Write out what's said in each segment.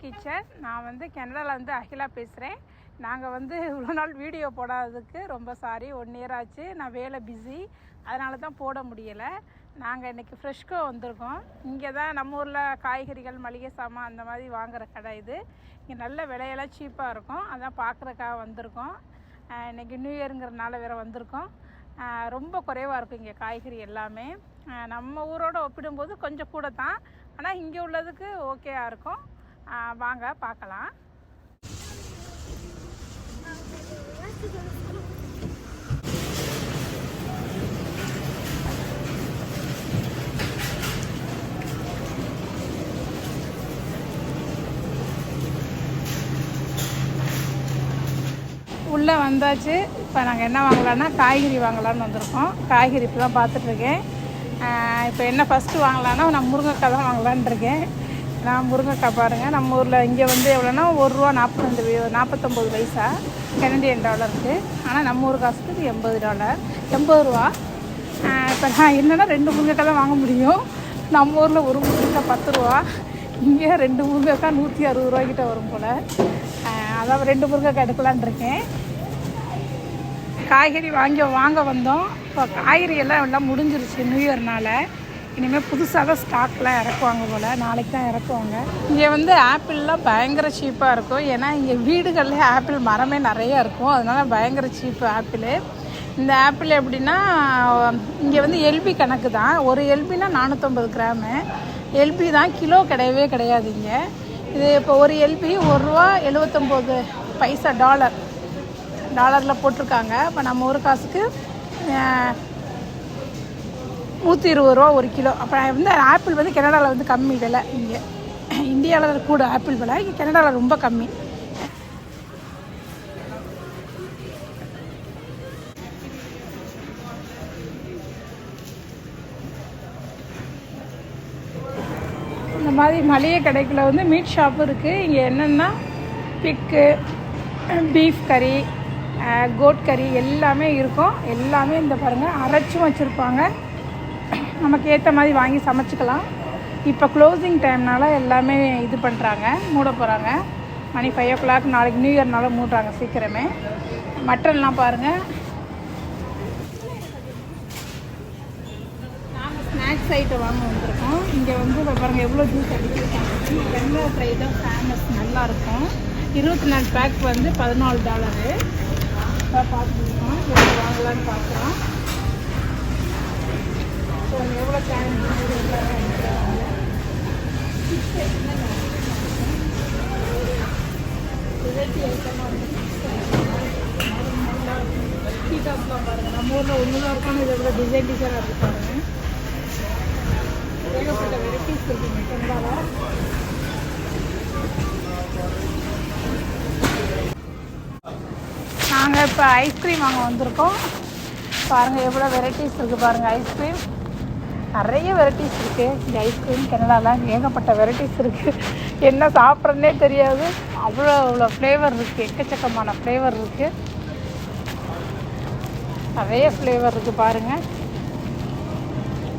Kitchen நான் வந்து கனடாவிலேருந்து அகிலா பேசுகிறேன் நாங்கள் வந்து இவ்வளோ நாள் வீடியோ போடாததுக்கு ரொம்ப சாரி ஒன் இயர் ஆச்சு. நான் வேலை பிஸி அதனால தான் போட முடியலை. நாங்கள் இன்றைக்கி ஃப்ரெஷ்கோ வந்திருக்கோம். இங்கே தான் நம்ம ஊரில் காய்கறிகள் மளிகை சாமான் அந்த மாதிரி வாங்குற கடை இது. இங்கே நல்ல விலையெல்லாம் சீப்பாக இருக்கும். அதான் பார்க்குறக்காக வந்திருக்கோம். இன்றைக்கி இன்னைக்கு நியூ இயருங்கிறனால வேறு வந்திருக்கோம். ரொம்ப குறைவாக இருக்கும் இங்கே காய்கறி எல்லாமே. நம்ம ஊரோட ஒப்பிடும்போது கொஞ்சம் கூட தான் ஆனால் இங்கே உள்ளதுக்கு ஓகேயாக இருக்கும். வாங்க பார்க்கலாம். உள்ளே வந்தாச்சு. இப்போ நாங்கள் என்ன வாங்கலாம்னா காய்கறி வாங்கலாம்னு வந்திருக்கோம். காய்கறி இப்போ தான் பார்த்துட்ருக்கேன் இப்போ என்ன ஃபஸ்ட்டு வாங்கலான்னா நான் முருங்கைக்காய் தான் வாங்கலான் இருக்கேன். நான் முருங்கைக்காய் பாருங்கள் நம்ம ஊரில் இங்கே வந்து எவ்வளோன்னா ஒரு ரூபா நாற்பத்தஞ்சு நாற்பத்தொம்போது நாற்பத்தொம்பது பைசா கெனடியன் டாலருக்கு ஆனால் நம்ம ஊர் காசுக்கு இது எண்பது டாலர் எண்பது ரூபா. இப்போ நான் என்னென்னா ரெண்டு முருங்கைக்காய் தான் வாங்க முடியும். நம்ம ஊரில் ஒரு முருங்கைக்காய் பத்து ரூபா. இங்கே ரெண்டு முருங்கைக்காய் நூற்றி அறுபது ரூபாய்க்கிட்ட வரும் போல். அதான் ரெண்டு முருங்கைக்காய் எடுக்கலான்னு இருக்கேன். காய்கறி வாங்கி வாங்க வந்தோம். இப்போ காய்கறி எல்லாம் எல்லாம் முடிஞ்சிருச்சு நியூ இயர்னால் இனிமேல் புதுசாக தான் ஸ்டாக்லாம் இறக்குவாங்க போல். நாளைக்கு தான் இறக்குவாங்க. இங்கே வந்து ஆப்பிள்லாம் பயங்கர சீப்பாக இருக்கும். ஏன்னா இங்கே வீடுகளில் ஆப்பிள் மரமே நிறையா இருக்கும். அதனால் பயங்கர சீப்பு ஆப்பிள். இந்த ஆப்பிள் எப்படின்னா இங்கே வந்து எல்பி கணக்கு தான். ஒரு எல்பினா நானூற்றம்பது கிராமு. எல்பி தான் கிலோ கிடையவே கிடையாது இங்கே. இது இப்போ ஒரு எல்பி ஒரு ரூபா எழுவத்தொம்போது பைசா டாலர். டாலரில் போட்டிருக்காங்க. இப்போ நம்ம ஒரு காசுக்கு நூற்றி இருபது ரூபா ஒரு கிலோ. அப்போ வந்து ஆப்பிள் வந்து கனடாவில் வந்து கம்மி விலை. இங்கே. இந்தியாவில் கூட ஆப்பிள் விலை. இங்கே கனடாவில் ரொம்ப கம்மி. இந்த மாதிரி மளிகை கடைக்குள்ள வந்து மீட் ஷாப்பும் இருக்குது இங்கே என்னென்னா பிக்கு பீஃப் கறி கோட் கறி எல்லாமே இருக்கும். எல்லாமே இந்த பாருங்கள் அரைச்சும் வச்சுருப்பாங்க. நமக்கு ஏற்ற மாதிரி வாங்கி சமைச்சிக்கலாம். இப்போ க்ளோசிங் டைம்னால எல்லாமே இது பண்ணுறாங்க மூட போகிறாங்க மணி ஃபைவ் ஓ கிளாக் நாளைக்கு நியூ இயர்னால மூடுறாங்க சீக்கிரமே. மட்டன்லாம் பாருங்கள் நாங்கள் ஸ்நாக்ஸ் ஐட்டம் வாங்க வந்திருக்கோம். இங்கே வந்து பாருங்கள் எவ்வளோ ஜூஸ் அடிச்சிருக்காங்க. வெங்காய ஃப்ரை தான் ஃபேமஸ் நல்லா இருக்கும். இருபத்தி நாலு பேக் வந்து பதினாலு டாலரு பார்த்துருக்கோம் எவ்வளோ வாங்கலாம்னு பார்க்குறோம் ஸோ எவ்வளோ கேன் வெரைட்டி ஐட்டமாக டீடாஸ்லாம் பாருங்கள் நம்ம ஊரில் ஒன்று தான் இருக்கான இதை விட டிசைன் டிசைனாக இருக்கு பாருங்கள் ஏகப்பட்ட வெரைட்டிஸ் இருக்குங்க கனடாவில் நாங்கள் இப்போ ஐஸ்கிரீம் வாங்க வந்திருக்கோம் பாருங்கள் எவ்வளோ வெரைட்டிஸ் இருக்குது பாருங்கள் ஐஸ்கிரீம் நிறைய வெரைட்டிஸ் இருக்குது இந்த ஐஸ்கிரீம் கனடாலாம் ஏகப்பட்ட வெரைட்டிஸ் இருக்குது என்ன சாப்பிட்றதுனே தெரியாது. அவ்வளோ அவ்வளோ ஃப்ளேவர் இருக்குது எக்கச்சக்கமான ஃப்ளேவர் இருக்குது நிறைய ஃப்ளேவர் இருக்குது பாருங்கள்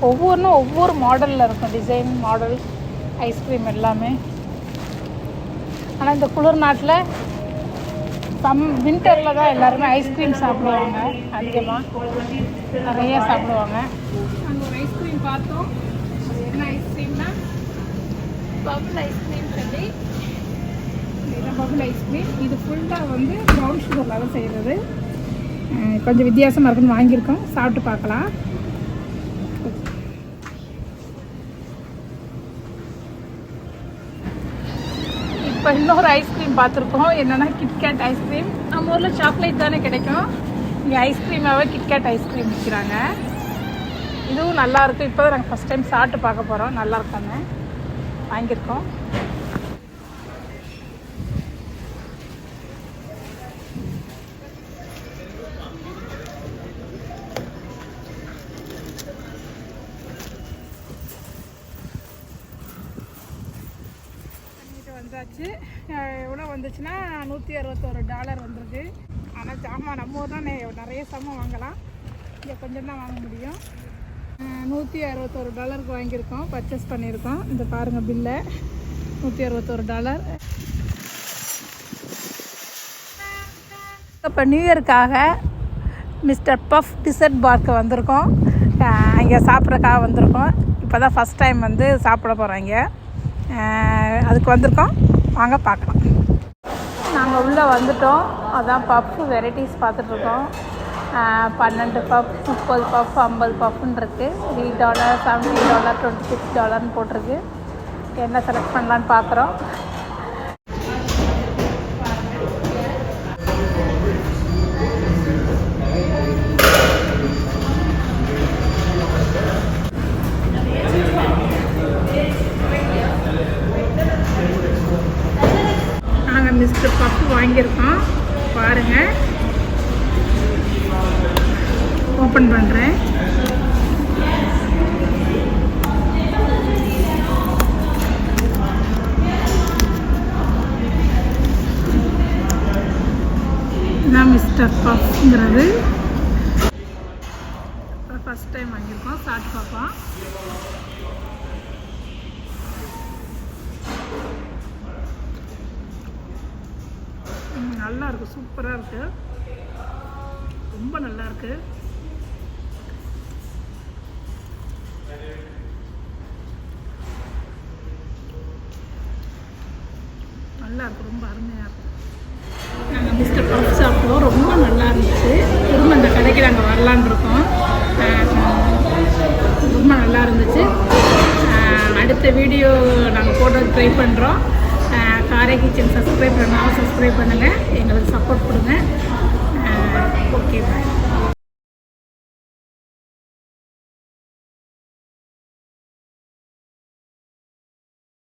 ஒவ்வொன்றும் ஒவ்வொரு மாடலில் இருக்கும். டிசைன் மாடல் ஐஸ்கிரீம் எல்லாமே. ஆனால் இந்த குளிர் நாட்டில் சம் வின்டரில் தான் எல்லாருமே ஐஸ்கிரீம் சாப்பிடுவாங்க. அதிகமாக நிறைய சாப்பிடுவாங்க. அங்கே ஒரு ஐஸ்கிரீம் பார்த்தோம். அது என்ன ஐஸ்கிரீம்னா பபுள் ஐஸ்கிரீம் சொல்லி பபுள் ஐஸ்கிரீம் இது ஃபுல்லாக வந்து ப்ரௌன் சுகரில் தான் செய்கிறது கொஞ்சம் வித்தியாசமாக இருக்குன்னு வாங்கியிருக்கோம். சாப்பிட்டு பார்க்கலாம். இப்போ இன்னொரு ஐஸ்கிரீம் பார்த்துருக்கோம். என்னென்னா கிட்கேட் ஐஸ்கிரீம் நம்ம ஊரில் சாக்லேட் தானே கிடைக்கும். இங்கே ஐஸ்கிரீமாகவே கிட்கேட் ஐஸ்கிரீம் விற்கிறாங்க இதுவும் நல்லாயிருக்கும் இப்போ தான் நாங்கள் ஃபஸ்ட் டைம் சாப்பிட்டு பார்க்க போகிறோம் நல்லாயிருக்காங்க வாங்கியிருக்கோம். கொடுத்தாச்சு எவ்வளோ வந்துச்சுன்னா நூற்றி அறுபத்தோரு டாலர் வந்திருக்கு. ஆனால் சாமான் நம்ம ஊர் தான் நிறைய சாமான் வாங்கலாம். இங்கே கொஞ்சம் தான் வாங்க முடியும். நூற்றி அறுபத்தோரு டாலருக்கு வாங்கியிருக்கோம். பர்ச்சேஸ் பண்ணியிருக்கோம். இந்த பாருங்கள் பில்லை நூற்றி அறுபத்தோரு டாலர் இப்போ நியூ இயருக்காக மிஸ்டர் பஃப் டிசர்ட் பார்க்கு வந்திருக்கோம். இங்கே சாப்பிட்றக்காக வந்திருக்கோம். இப்போ தான் ஃபஸ்ட் டைம் வந்து சாப்பிட போகிறோம் இங்கே. அதுக்கு வந்திருக்கோம். வாங்க பார்க்கலாம். நாங்கள் உள்ளே வந்துட்டோம். அதான் பஃப்பு வெரைட்டிஸ் பார்த்துட்ருக்கோம். பன்னெண்டு பஃப் முப்பது பஃப் ஐம்பது பஃப்னு இருக்குது three dollar seventeen dollar twenty six டாலர்னு போட்டிருக்கு. என்ன செலக்ட் பண்ணலான்னு பார்க்குறோம் ஓப்பன் பண்ணுறேன் இதான் மிஸ்டர் பஃப்ங்கிறது. ஃபஸ்ட் டைம் வாங்கியிருக்கோம் சாட் பாப்பா. நல்லா இருக்கு சூப்பராக இருக்கு. ரொம்ப நல்லா இருக்கு. நல்லா இருக்கு ரொம்ப அருமையாக இருக்கும் நாங்கள் மிஸ்டர் பஃப் சாப்பிட்டோம். ரொம்ப நல்லா இருந்துச்சு. திரும்ப இந்த கடைக்கு நாங்கள் வரலான்னு இருக்கோம். ரொம்ப நல்லா இருந்துச்சு. அடுத்த வீடியோ நாங்கள் போடுறது ட்ரை பண்ணுறோம் காரை கிச்சன் சப்ஸ்கிரைப் பண்ணாலும் சப்ஸ்கிரைப் பண்ணுங்கள் எங்களுக்கு சப்போர்ட் கொடுங்க. Okay bye